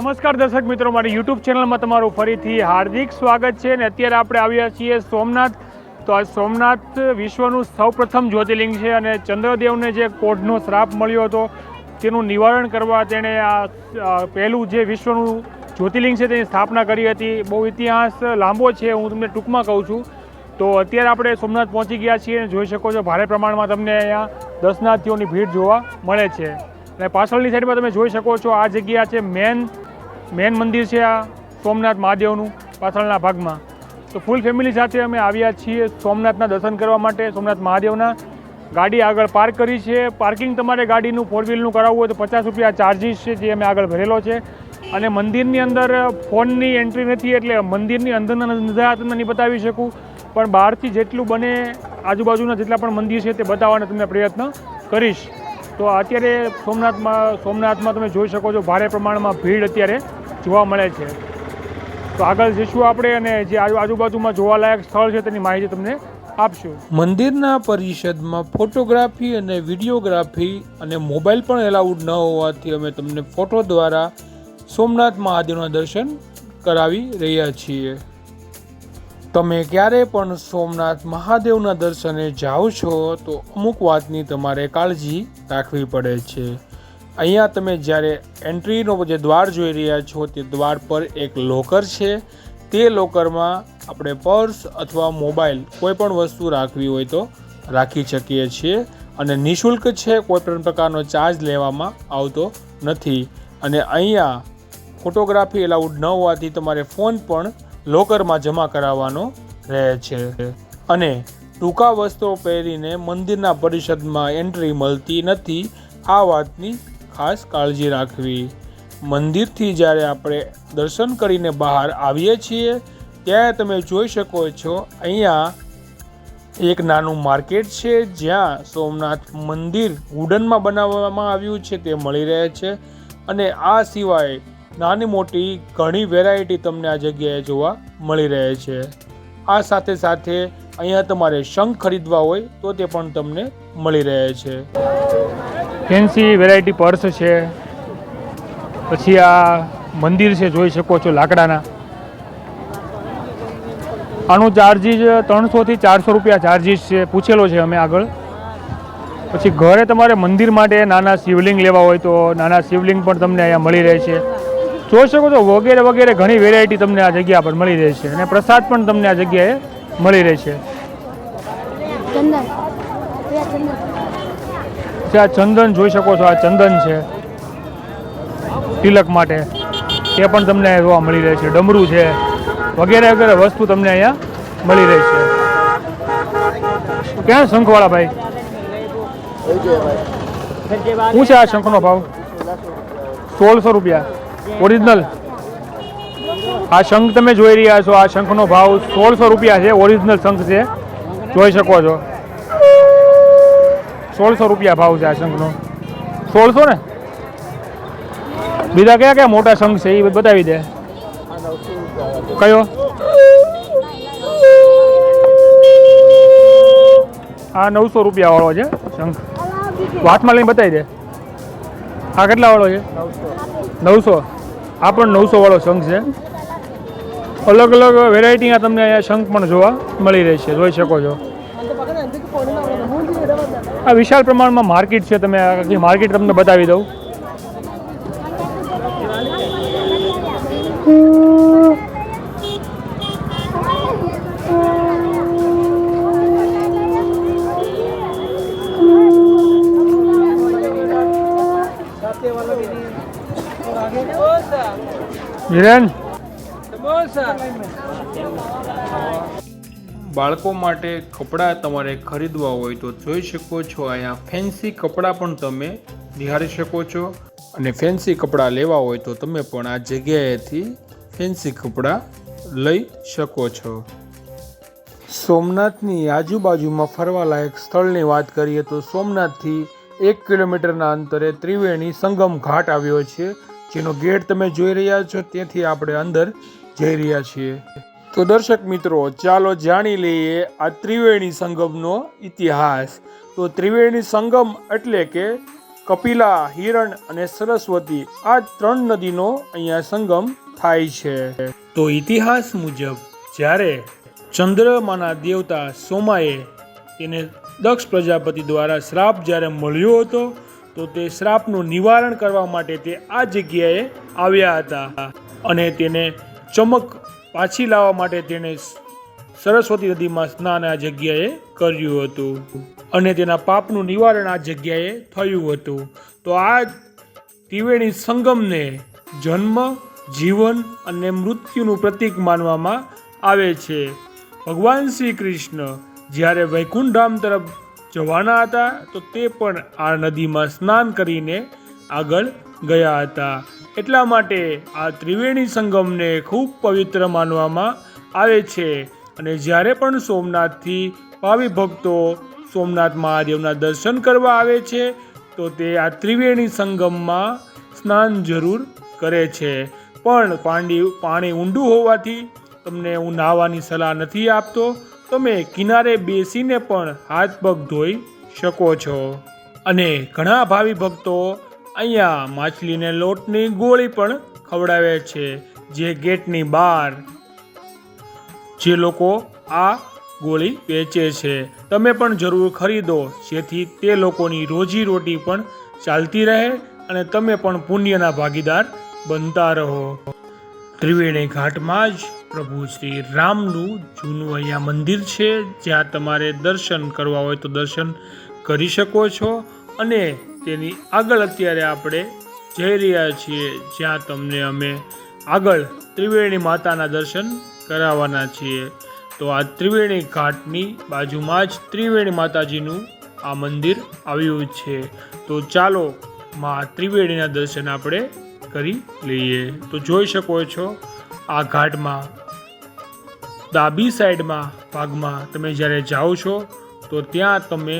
નમસ્કાર દર્શક મિત્રો, મારી યુટ્યુબ ચેનલમાં તમારું ફરીથી હાર્દિક સ્વાગત છે અને અત્યારે આપણે આવ્યા છીએ સોમનાથ. તો આ સોમનાથ વિશ્વનું સૌપ્રથમ જ્યોતિર્લિંગ છે અને ચંદ્રદેવને જે કોઢનો શ્રાપ મળ્યો હતો, તેનું નિવારણ કરવા તેણે આ પહેલું જે વિશ્વનું જ્યોતિર્લિંગ છે તેની સ્થાપના કરી હતી. બહુ ઇતિહાસ લાંબો છે, હું તમને ટૂંકમાં કહું છું. તો અત્યારે આપણે સોમનાથ પહોંચી ગયા છીએ અને જોઈ શકો છો ભારે પ્રમાણમાં તમને અહીંયા દર્શનાર્થીઓની ભીડ જોવા મળે છે. અને પાછળની સાઈડમાં તમે જોઈ શકો છો આ જગ્યા છે મેન મેન મંદિર છે આ સોમનાથ મહાદેવનું, પાછળના ભાગમાં. તો ફૂલ ફેમિલી સાથે અમે આવ્યા છીએ સોમનાથના દર્શન કરવા માટે, સોમનાથ મહાદેવના. ગાડી આગળ પાર્ક કરી છે. પાર્કિંગ તમારે ગાડીનું ફોર વ્હીલનું કરાવવું હોય તો પચાસ રૂપિયા ચાર્જિસ છે જે અમે આગળ ભરેલો છે. અને મંદિરની અંદર ફોનની એન્ટ્રી નથી એટલે મંદિરની અંદરના નજારા તમને નહીં બતાવી શકું. પણ બહારથી જેટલું બને, આજુબાજુના જેટલા પણ મંદિર છે તે બતાવવાનો તમને પ્રયત્ન કરીશ. તો અત્યારે સોમનાથમાં સોમનાથમાં તમે જોઈ શકો છો, ભારે પ્રમાણમાં ભીડ અત્યારે જોવા મળે છે. તો આગળ જઈશું આપણે અને જે આજુ આજુબાજુમાં જોવાલાયક સ્થળ છે તેની માહિતી તમને આપશું. મંદિરના પરિષદમાં ફોટોગ્રાફી અને વિડીયોગ્રાફી અને મોબાઈલ પણ એલાઉડ ન હોવાથી અમે તમને ફોટો દ્વારા સોમનાથ મહાદેવના દર્શન કરાવી રહ્યા છીએ. તમે ક્યારે પણ સોમનાથ મહાદેવના દર્શને જાઓ છો તો અમુક વાતની તમારે કાળજી રાખવી પડે છે. અહીંયા તમે જ્યારે એન્ટ્રીનો જે દ્વાર જોઈ રહ્યા છો, તે દ્વાર પર એક લોકર છે. તે લોકરમાં આપણે પર્સ અથવા મોબાઈલ કોઈ પણ વસ્તુ રાખવી હોય તો રાખી શકીએ છીએ અને નિઃશુલ્ક છે, કોઈ પણ પ્રકારનો ચાર્જ લેવામાં આવતો નથી. અને અહીંયા ફોટોગ્રાફી એલાઉડ ન હોવાથી તમારે ફોન પણ લોકરમાં જમા કરાવવાનો રહે છે. અને ટૂંકા વસ્ત્રો પહેરીને મંદિરના પરિષદમાં એન્ટ્રી મળતી નથી. આ વાતની ખાસ કાળજી રાખવી. મંદિરથી જ્યારે આપણે દર્શન કરીને બહાર આવીએ છીએ ત્યારે તમે જોઈ શકો છો, અહીંયા એક નાનું માર્કેટ છે, જ્યાં સોમનાથ મંદિર વુડનમાં બનાવવામાં આવ્યું છે, તે મળી રહે છે. અને આ સિવાય નાની મોટી ઘણી વેરાયટી તમને આ જગ્યાએ જોવા મળી રહે છે. આ સાથે સાથે અહીંયા તમારે શંખ ખરીદવા હોય, તો તે પણ તમને મળી રહે છે. ફેન્સી વેરાયટી પર્સ છે. પછી આ મંદિર છે, જોઈ શકો છો લાકડાના. આનું ચાર્જિસ ત્રણસોથી ચારસો રૂપિયા ચાર્જિસ છે, પૂછેલો છે અમે આગળ. પછી ઘરે તમારે મંદિર માટે નાના શિવલિંગ લેવા હોય તો નાના શિવલિંગ પણ તમને અહીંયા મળી રહે છે. જોઈ શકો છો, વગેરે વગેરે ઘણી વેરાયટી તમને આ જગ્યા પર મળી રહે છે અને પ્રસાદ પણ તમને આ જગ્યાએ મળી રહે છે. જે આ ચંદન જોઈ શકો છો, આ ચંદન છે. તિલક માટે. તે પણ તમને જોવા મળી રહે છે, ડમરું છે. વગેરે વગેરે વસ્તુ તમને અહીંયા મળી રહે છે. ક્યાં શંખવાળા ભાઈ? શું છે આ શંખનો ભાવ? સોળસો રૂપિયા. ઓરિજિનલ? આ શંખ તમે જોઈ રહ્યા છો, આ શંખનો ભાવ સોળસો રૂપિયા છે, ઓરિજિનલ શંખ છે. જોઈ શકો છો. સોળસો રૂપિયા ભાવ છે આ શંખનો. સોળસો ને? બીજા કયા કયા મોટા શંખ છે એ બતાવી દે. કયો? આ નવસો રૂપિયા વાળો છે શંખ. હાથમાં લઈને બતાવી દે. આ કેટલા વાળો છે? નવસો. આ પણ નવસો વાળો શંખ છે. અલગ અલગ વેરાયટીના તમને અહીંયા શંખ પણ જોવા મળી રહેશે. જોઈ શકો છો. આ વિશાળ પ્રમાણમાં માર્કેટ છે તમે આખી માર્કેટ તમને બતાવી દઉં. હિરેન? બાળકો માટે કપડાં તમારે ખરીદવા હોય તો જોઈ શકો છો અહીંયા ફેન્સી કપડાં પણ તમે નિહાળી શકો છો. અને ફેન્સી કપડાં લેવા હોય તો તમે પણ આ જગ્યાએથી ફેન્સી કપડાં લઈ શકો છો. સોમનાથની આજુબાજુમાં ફરવાલાયક સ્થળની વાત કરીએ તો સોમનાથથી એક કિલોમીટરના અંતરે ત્રિવેણી સંગમ ઘાટ આવ્યો છે. જેનો ગેટ તમે જોઈ રહ્યા છો, ત્યાંથી આપણે અંદર જઈ રહ્યા છીએ. તો દર્શક મિત્રો, ચાલો જાણી લઈએ આ ત્રિવેણી સંગમનો ઇતિહાસ. તો ત્રિવેણી સંગમ એટલે કે કપિલા, હિરણ અને સરસ્વતી આ ત્રણ નદીનો અહીંયા સંગમ થાય છે. તો ઇતિહાસ મુજબ, જ્યારે ચંદ્રમાના દેવતા સોમાએ તેને દક્ષ પ્રજાપતિ દ્વારા શ્રાપ જ્યારે મળ્યો હતો, તો તે શ્રાપનું નિવારણ કરવા માટે તે આ જગ્યાએ આવ્યા હતા અને તેને ચમક પાછી લાવવા માટે તેણે સરસ્વતી નદીમાં સ્નાન આ જગ્યાએ કર્યું હતું. અને તેના પાપનું નિવારણ આ જગ્યાએ થયું હતું. તો આ ત્રિવેણી સંગમને જન્મ, જીવન અને મૃત્યુનું પ્રતીક માનવામાં આવે છે. ભગવાન શ્રી કૃષ્ણ જ્યારે વૈકુંઠ ધામ તરફ જવાના હતા, તો તે પણ આ નદીમાં સ્નાન કરીને આગળ ગયા હતા. એટલા માટે આ ત્રિવેણી સંગમને ખૂબ પવિત્ર માનવામાં આવે છે. અને જ્યારે પણ સોમનાથથી ભાવિ ભક્તો સોમનાથ મહાદેવના દર્શન કરવા આવે છે, તો તે આ ત્રિવેણી સંગમમાં સ્નાન જરૂર કરે છે. પણ પાંડી, પાણી ઊંડું હોવાથી તમને હું નાહવાની સલાહ નથી આપતો. તમે કિનારે બેસીને પણ હાથ પગ ધોઈ શકો છો. અને ઘણા ભાવિ ભક્તો અહીંયા માછલીને લોટની ગોળી પણ ખવડાવે છે, જે ગેટની બહાર. જે લોકો આ ગોળી વેચે છે, તમે પણ જરૂર ખરીદો, જેથી તે લોકોની રોજી રોટી પણ ચાલતી રહે અને તમે પણ પુણ્યના ભાગીદાર બનતા રહો. ત્રિવેણી ઘાટમાં જ પ્રભુ શ્રી રામનું જૂનું અહીંયા મંદિર છે, જ્યાં તમારે દર્શન કરવા હોય તો દર્શન કરી શકો છો અને તેની આગળ અત્યારે આપણે જઈ રહ્યા છીએ, જ્યાં તમને અમે આગળ ત્રિવેણી માતાના દર્શન કરાવવાના છીએ. તો આ ત્રિવેણી ઘાટની બાજુમાં જ ત્રિવેણી માતાજીનું આ મંદિર આવ્યું છે. તો ચાલો માં ત્રિવેણીના દર્શન આપણે કરી લઈએ. તો જોઈ શકો છો, આ ઘાટમાં ડાબી સાઈડમાં ભાગમાં તમે જ્યારે જાઓ છો, તો ત્યાં તમે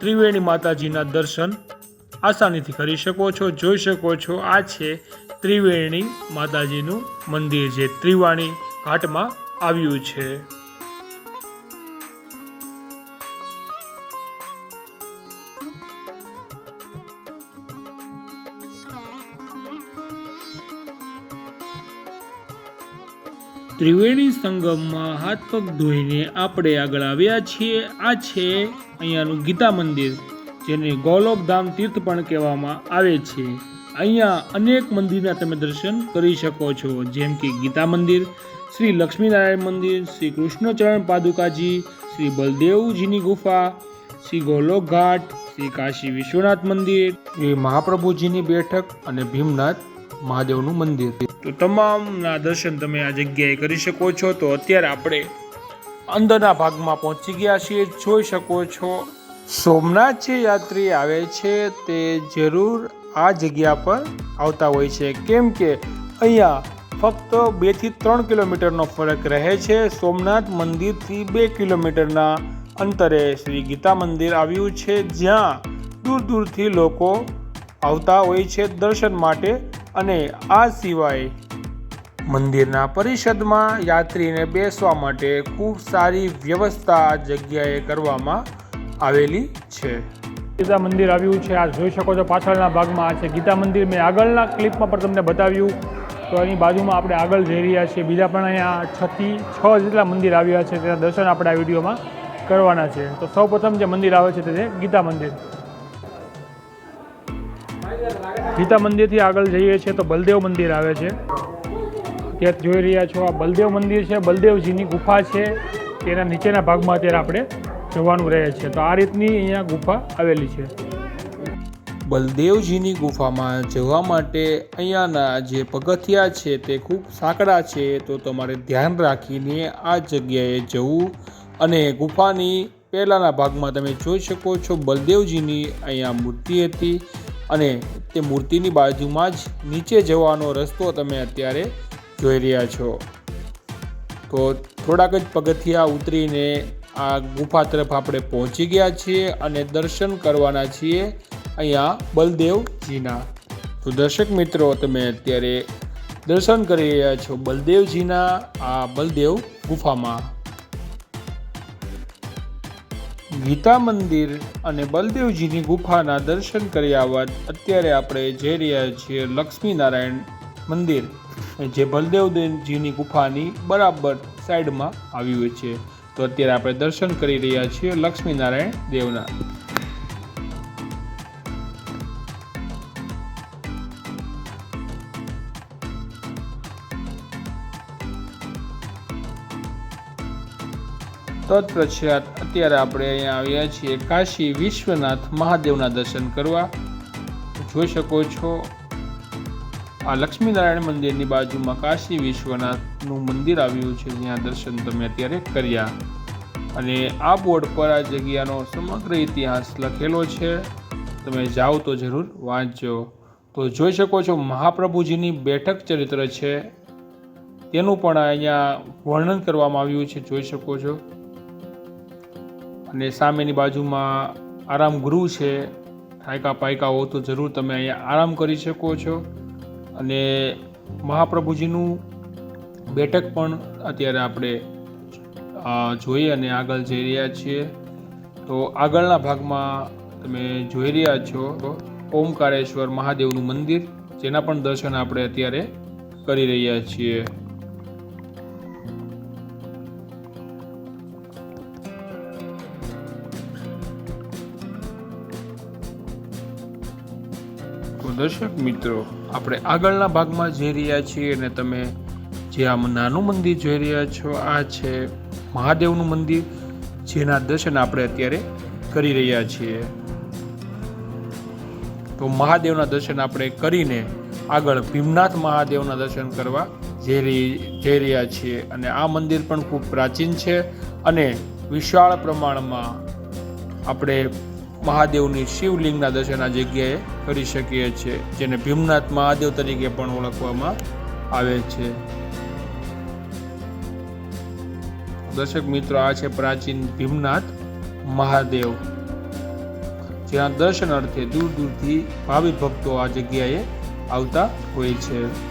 ત્રિવેણી માતાજીના દર્શન આસાનીથી કરી શકો છો, જોઈ શકો છો. આ છે ત્રિવેણી માતાજીનું મંદિર જે ત્રિવાણી ઘાટમાં આવ્યું છે. ત્રિવેણી સંગમમાં હાથ પગ ધોઈને આપણે આગળ આવ્યા છીએ. આ છે અહીંયાનું ગીતા મંદિર. જેને ગોલોકધામ તીર્થ પણ કહેવામાં આવે છે. અહીંયા અનેક મંદિરના તમે દર્શન કરી શકો છો, જેમ કે ગીતા મંદિર, શ્રી લક્ષ્મીનારાયણ મંદિર, શ્રી કૃષ્ણચરણ પાદુકાજી, શ્રી બલદેવજીની ગુફા, શ્રી ગોલોક ઘાટ, શ્રી કાશી વિશ્વનાથ મંદિર, શ્રી મહાપ્રભુજીની બેઠક અને ભીમનાથ મહાદેવનું મંદિર. તો તમામના દર્શન તમે આ જગ્યાએ કરી શકો છો. તો અત્યારે આપણે અંદરના ભાગમાં પહોંચી ગયા છીએ. જોઈ શકો છો સોમનાથ જે યાત્રી આવે છે, તે જરૂર આ જગ્યા પર આવતા હોય છે. કેમ કે અહીંયા ફક્ત બેથી ત્રણ કિલોમીટરનો ફરક રહે છે. સોમનાથ મંદિરથી બે કિલોમીટરના અંતરે શ્રી ગીતા મંદિર આવ્યું છે. જ્યાં દૂર દૂરથી લોકો આવતા હોય છે દર્શન માટે અને આ સિવાય મંદિરના પરિષદમાં યાત્રીને બેસવા માટે ખૂબ સારી વ્યવસ્થા જગ્યાએ કરવામાં આવેલી છે. ગીતા મંદિર આવ્યું છે. આ જોઈ શકો છો પાછળના ભાગમાં આ છે. ગીતા મંદિર મેં આગળના ક્લિપમાં પણ તમને બતાવ્યું. તો એની બાજુમાં આપણે આગળ જઈ રહ્યા છીએ. બીજા પણ અહીંયા છથી છ જેટલા મંદિર આવ્યા છે. તેના દર્શન આપણે આ વિડીયોમાં કરવાના છે. તો સૌ પ્રથમ જે મંદિર આવે છે તે છે ગીતા મંદિર. ગીતા મંદિરથી આગળ જઈએ છીએ તો બલદેવ મંદિર આવે છે. ત્યાં જોઈ રહ્યા છો આ બલદેવ મંદિર છે. બલદેવજીની ગુફા છે. તેના નીચેના ભાગમાં અત્યારે આપણે જવાનું રહે છે. તો આ રીતની અહીંયા ગુફા આવેલી છે. બલદેવજીની ગુફામાં જવા માટે અહીંયાના જે પગથિયા છે તે ખૂબ સાંકડા છે, તો તમારે ધ્યાન રાખીને આ જગ્યાએ જવું અને ગુફાની પહેલાંના ભાગમાં તમે જોઈ શકો છો બલદેવજીની અહીંયા મૂર્તિ હતી અને તે મૂર્તિની બાજુમાં જ નીચે જવાનો રસ્તો તમે અત્યારે જોઈ રહ્યા છો. તો થોડાક જ પગથિયા ઉતરીને આ ગુફા તરફ આપણે પહોંચી ગયા છીએ અને દર્શન કરવાના છીએ અહીંયા બલદેવજીના. તો દર્શક મિત્રો, તમે અત્યારે દર્શન કરી રહ્યા છો બલદેવજીના આ બલદેવ ગુફામાં. ગીતા મંદિર અને બલદેવજીની ગુફાના દર્શન કર્યા બાદ અત્યારે આપણે જઈ રહ્યા છીએ લક્ષ્મીનારાયણ મંદિર, જે બલદેવજીની ગુફાની બરાબર સાઈડમાં આવ્યું છે. તો અત્યારે આપણે દર્શન કરી રહ્યા છીએ લક્ષ્મીનારાયણ દેવના. તત્પશ્ચાત અત્યારે આપણે અહીંયા આવ્યા છીએ કાશી વિશ્વનાથ મહાદેવના દર્શન કરવા. જોઈ શકો છો આ લક્ષ્મીનારાયણ મંદિરની બાજુમાં કાશી વિશ્વનાથનું મંદિર આવ્યું છે, જ્યાં દર્શન તમે અત્યારે કર્યા. અને આ બોર્ડ પર આ જગ્યાનો સમગ્ર ઇતિહાસ લખેલો છે. તમે જાઓ તો જરૂર વાંચજો. તો જોઈ શકો છો, મહાપ્રભુજીની બેઠક ચરિત્ર છે. તેનું પણ અહીંયા વર્ણન કરવામાં આવ્યું છે, જોઈ શકો છો. અને સામેની બાજુમાં આરામ ગૃહ છે. થાયકા પાયકા હો તો જરૂર તમે અહીંયા આરામ કરી શકો છો. અને મહાપ્રભુજીનું બેઠક પણ અત્યારે આપણે જોઈ અને આગળ જઈ રહ્યા છીએ. તો આગળના ભાગમાં તમે જોઈ રહ્યા છો ઓમકારેશ્વર મહાદેવનું મંદિર, જેના પણ દર્શન આપણે અત્યારે કરી રહ્યા છીએ. દર્શક મિત્રો, આપણે આગળના ભાગમાં જઈ રહ્યા છીએ અને તમે જે આમ નાનું મંદિર જોઈ રહ્યા છો, આ છે મહાદેવનું મંદિર, જેના દર્શન આપણે અત્યારે કરી રહ્યા છીએ. તો મહાદેવના દર્શન આપણે કરીને આગળ ભીમનાથ મહાદેવના દર્શન કરવા જઈ જઈ રહ્યા છીએ. અને આ મંદિર પણ ખૂબ પ્રાચીન છે અને વિશાળ પ્રમાણમાં આપણે મહાદેવની શિવલિંગના દર્શન આ જગ્યાએ કરી શકીએ છીએ, જેને ભીમનાથ મહાદેવ તરીકે પણ ઓળખવામાં આવે છે. દર્શક મિત્રો, આ છે પ્રાચીન ભીમનાથ મહાદેવ, જ્યાં દર્શન અર્થે દૂર દૂરથી ભાવિ ભક્તો આ જગ્યાએ આવતા હોય છે.